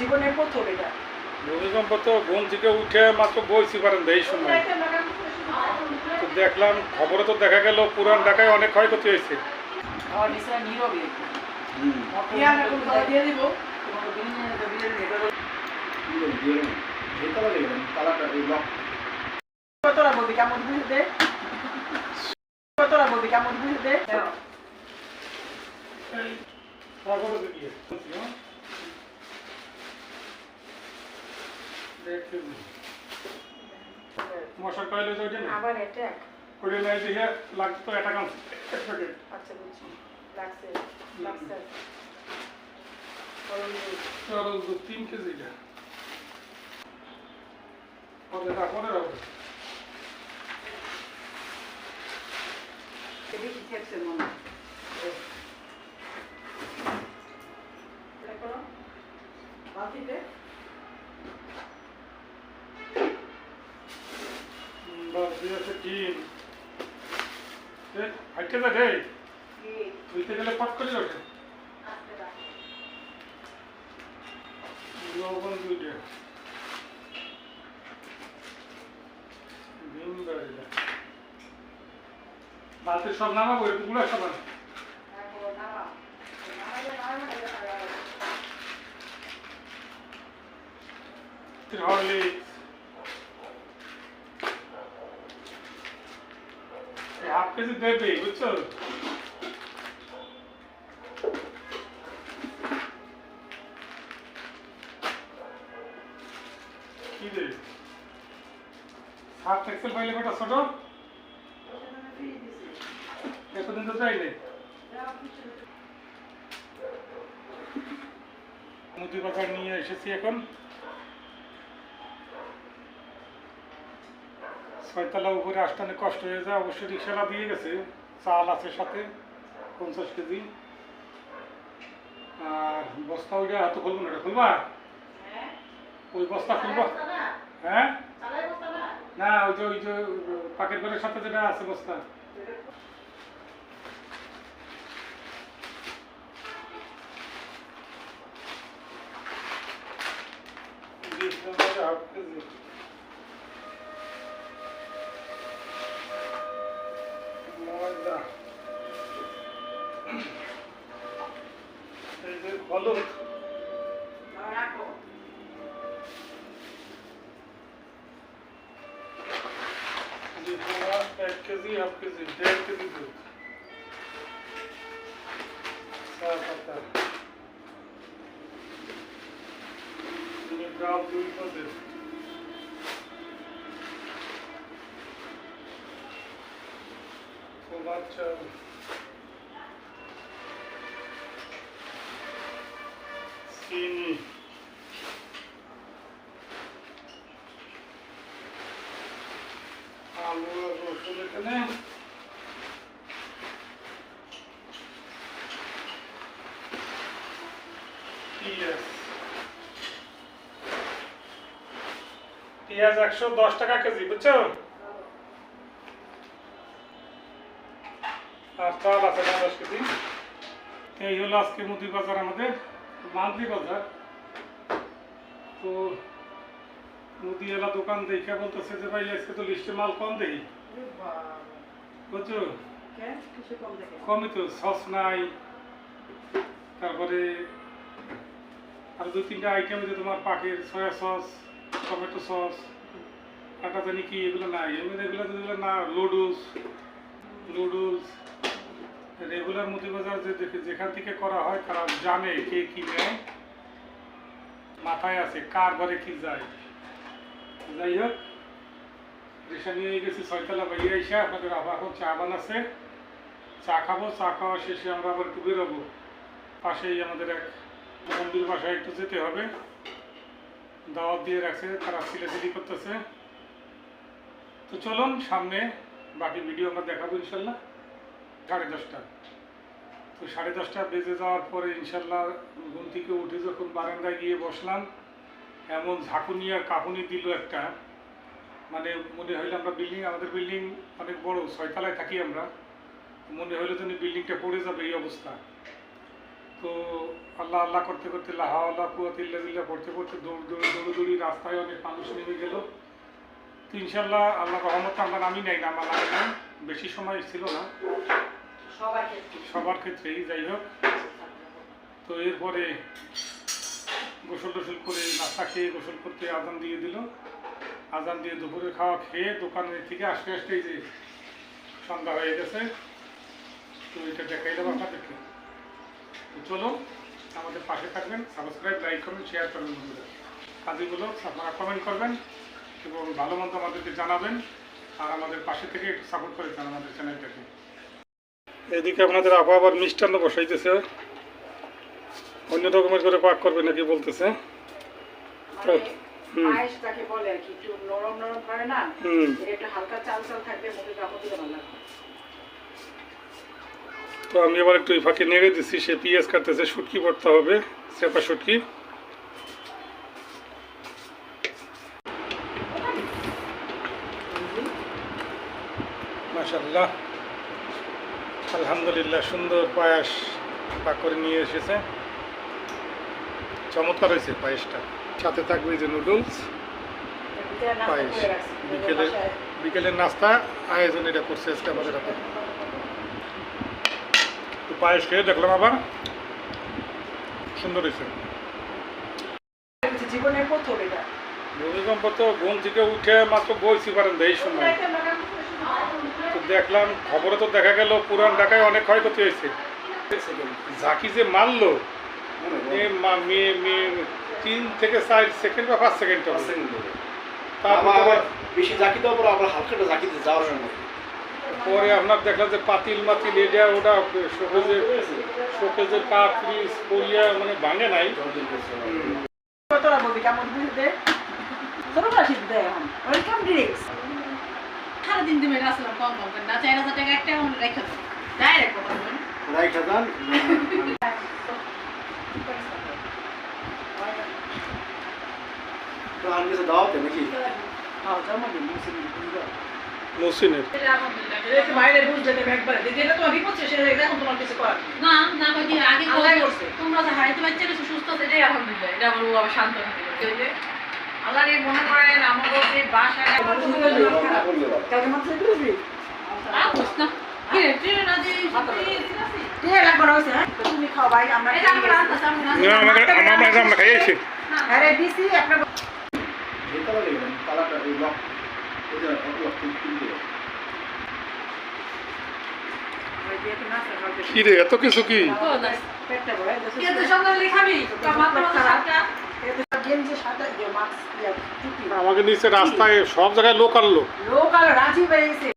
জীবনের প্রথম এটা। ভূমিকম্প তো ঘুম থেকে উঠে মাত্র বইছি পারেন এই সময়। তো দেখলাম খবরে তো দেখা গেল পুরান ঢাকায় অনেক ক্ষয়ক্ষতি হয়েছে। দিব। কতটা বলবি কেমন বুঝে দে কতটা বলবি কেমন বুঝে দে তারপরে দেখি। হ্যাঁ? মশার কয়েল ওইটা না? আবার অ্যাটাক ওইটা নাই দেখে লাগতো কাম আচ্ছা বুঝছি। লাগছে লাগছে। গরম দুধ। তিন কেজি এটা। পরে রাখ পরে রাখো এটা কি খেয়েছে মনে হয়? ডিম হাইটে যা রে? গেলে ফট করে ওঠে। লবণ দুইটা বালতির সব নামাবো এগুলো সব আনো। তারপর নামাও। নামাইলে নামাইলে এটা খাওয়া যাবে। হরলিক্স হাফ দেবে বুঝছ কি দেবে সাত এক্সেল পাইলে কটা ছোট। এতদিন তো কিছু না। মুদি বাজার নিয়ে এসেছি এখন ছয়তলা উপরে আসতে অনেক কষ্ট হয়ে যায়। অবশ্যই রিক্সালা দিয়ে গেছে। চাল আছে সাথে পঞ্চাশ কেজি। আর বস্তা ওইটা হাতে খুলবো না খুলবা? ওই বস্তা খুলবা। হ্যাঁ? না? ওই যে ওই যে পাকেট ঘরের সাথে যেটা আছে বস্তা। হাফ কেজি রাখো। এক কেজি হাফ কেজি দেড় কেজি দুধ। চা পাতা। ডাব দুই পদে চিনি আলু রসুন এখানে পেঁয়াজ একশো দশ টাকা কেজি বুঝছ আর চাল আছে পঞ্চাশ কেজি। এই হলো আজকে মুদি বাজার আমাদের। মান্থলি বাজার। তো এলা দোকান দেখে বলতেছে যে ভাই আজকে তো লিস্টে মাল কম বাবা। বুঝছ। কমই তো সস নাই। তারপরে আর দুই তিনটা আইটেম যে তোমার পাখির সয়া সস টমেটো সস কাটা জানি কি এগুলো নাই। এমনি এগুলো যেগুলো না লুডুস লুডুস রেগুলার মুদি বাজার যে যেখান থেকে করা হয় তারা জানে কে কি নেয়। মাথায় আছে কার ঘরে কি যায়। যাই হোক, রেশা নিয়ে গেছি ছয়তলা বাইরে এসে আপনাদের আবার এখন চা বানাচ্ছে। চা খাব, চা খাওয়া শেষে আমরা আবার একটু বেরোবো। পাশেই আমাদের এক মন্দির বাসায় একটু যেতে হবে। দাওয়াত দিয়ে রাখছে, তারা সিলেসিলি করতেছে। তো চলুন, সামনে বাকি ভিডিও আমরা দেখাবো ইনশাল্লাহ। সাড়ে দশটা। তো সাড়ে দশটা বেজে যাওয়ার পরে ইনশাল্লাহ ঘুম থেকে উঠে যখন বারান্দায় গিয়ে বসলাম, এমন ঝাঁকুনি আর দিল একটা। মানে মনে হইল আমরা বিল্ডিং আমাদের বিল্ডিং অনেক বড়, ছয়তলায় থাকি আমরা। মনে হইল যেন বিল্ডিংটা পড়ে যাবে এই অবস্থা। তো আল্লাহ আল্লাহ করতে করতে লাহা আল্লাহ কুয়াত ইল্লা বিল্লাহ পড়তে পড়তে দৌড় দৌড়ে দৌড়ে দৌড়ি রাস্তায় অনেক মানুষ নেমে গেল। তো ইনশাল্লাহ আল্লাহ রহমত আমরা নামি নাই, নামা লাগে বেশি সময় ছিল না। সবার ক্ষেত্রে ক্ষেত্রেই, যাই হোক। তো এরপরে গোসল টোসল করে নাস্তা খেয়ে গোসল করতে আজান দিয়ে দিল। আজান দিয়ে দুপুরে খাওয়া খেয়ে দোকানের থেকে আসতে আসতে এই যে সন্ধ্যা হয়ে গেছে। তো এটা দেখাই দেখাইলাম আপনাদেরকে। তো চলো আমাদের পাশে থাকবেন সাবস্ক্রাইব লাইক করবেন শেয়ার করবেন বন্ধুরা। কাজগুলো আপনারা কমেন্ট করবেন এবং ভালো মন্দ আমাদেরকে জানাবেন। আর আমাদের পাশে থেকে একটু সাপোর্ট করে যান আমাদের চ্যানেলটাকে এদিকে আপনাদের আপা আবার মিষ্টান্ন বসাইতেছে। অন্য রকমের করে পাক করবে নাকি বলতেছে। মানে তো আমি আবার একটু ফাঁকে নেড়ে দিচ্ছি সে পিঁয়াজ কাটতেছে শুটকি পড়তে হবে চেপা শুটকি। মাশাল্লাহ আলহামদুলিল্লাহ সুন্দর পায়েস পাক করে নিয়ে এসেছে। চমৎকার হয়েছে পায়েসটা। সাথে থাকবে যে নুডলস পায়েস। বিকেলে বিকেলের নাস্তা আয়োজন এটা করছে আজকে আমাদের হাতে। তো পায়েস খেয়ে দেখলাম আবার। সুন্দর হয়েছে। জীবনের প্রথম এটা। ভূমিকম্প তো ঘুম থেকে উঠে মাত্র বলছি পারেন এই সময়। তো দেখলাম খবরে তো দেখা গেল পুরান ঢাকায় অনেক ক্ষয়ক্ষতি হয়েছে। ঝাঁকি যে মারলো এ মেয়ে মেয়ে তিন থেকে চার সেকেন্ড বা পাঁচ সেকেন্ড হবে। তারপর আবার বেশি দেওয়ার পর আবার হালকাটা জাকিতে যাওয়ার সময় পরে আপনার দেখলাম যে পাতিল মাতিল এটা ওটা শোকেজের শোকেজের কাপ ফ্রিজ পরিয়া মানে ভাঙে নাই। বলবি কেমন এখন। ওয়েলকাম ড্রিঙ্কস সারাদিন তুমি রাখলাম কম কম করে। না চার হাজার টাকা একটা অ্যামাউন্ট রেখে দেবো ডাইরেক্ট কথা রাইখা যান তো আর কিছু নাকি? হ্যাঁ মুসলিম এটা বাইরে শেষ এখন তোমার কিছু করার। না না আগে। তোমরা যে হারাইতে বাচ্চা সুস্থ আছে এটাই আলহামদুলিল্লাহ এটা আমার বাবা শান্ত থাকে কেউ যে আল্লাহ রে মনে করেন আমাদের যে হ্যাঁ? তো তুমি খাও আমরা আমার খাইয়েছি আরে দিছি আপনার তালাটা এই লক কি রে এত কিছু কি? আমাকে নিচে রাস্তায় সব জায়গায় লোক আনলো লোক। লোকাল রাঁচি বেরিয়েছে